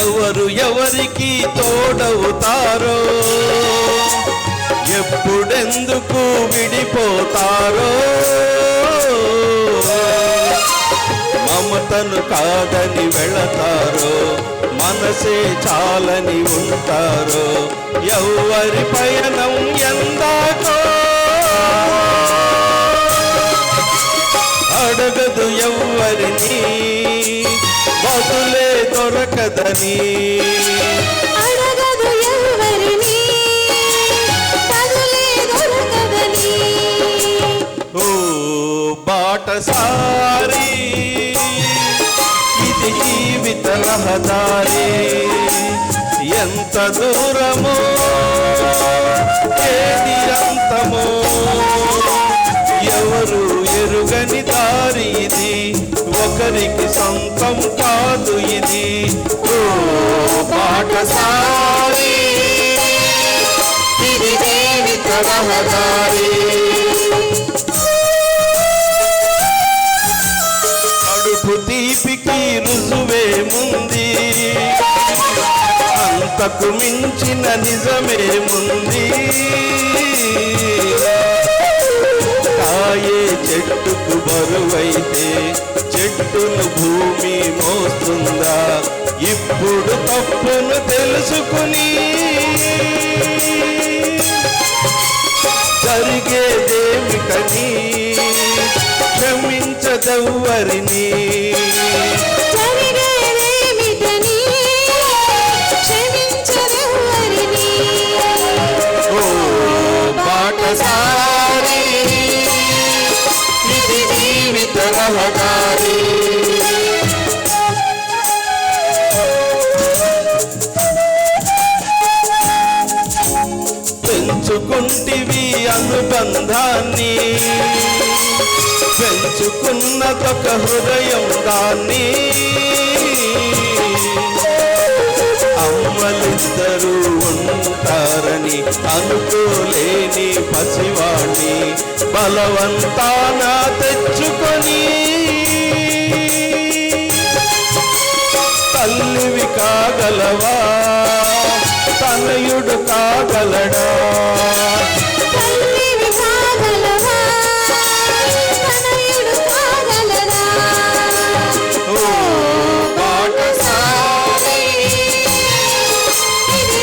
ఎవరు ఎవరికి తోడవుతారో? ఎప్పుడెందుకు విడిపోతారో? మమతను కాదని వెళతారో? మనసే చాలని ఉంటారో? ఎవరి పయనం ఎందాకో? అడగదు ఎవరిని దొరకదని బాటసారి ఇది జీవిత రహదారి. ఎంత దూరమో ఒకరికి సొంతం కాదు ఇది. ఓ బాటసారి ఇది జీవిత రహదారి కడుపు తీపికి రుజువేముంది అంతకు మించిన నిజమే ముంది. కాయే చెట్టుకు బరువైతే చెట్టును భూమి మోస్తుందా? ఇప్పుడు తప్పును తెలుసుకుని జరిగేదేమిటని క్షమించదెవ్వరిని. పెంచుకుంటివి అనుబంధాన్ని. పెంచుకున్నదొక హృదయం దాన్ని. అమ్మలిద్దరూ ఉంటారని అనుకోలేని పసివాణ్ణి బలవంతాన తెచ్చుకొని. తల్లివి కాగలవా?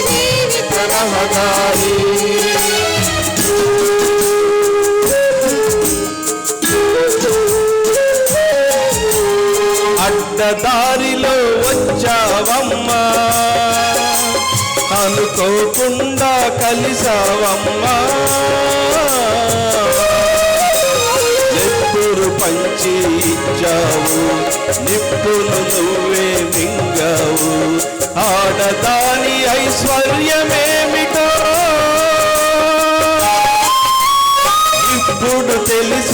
జీవిత రహదారి అడ్డదారిలో వచ్చావమ్మా. అనుకోకుండా కలిసావమ్మా. ఎప్పుడు పంచి ఇచ్చావు? నిప్పులు నువ్వే మింగవు. ఆడదాని ఐశ్వర్యమేమిటో? ఇప్పుడు తెలిసి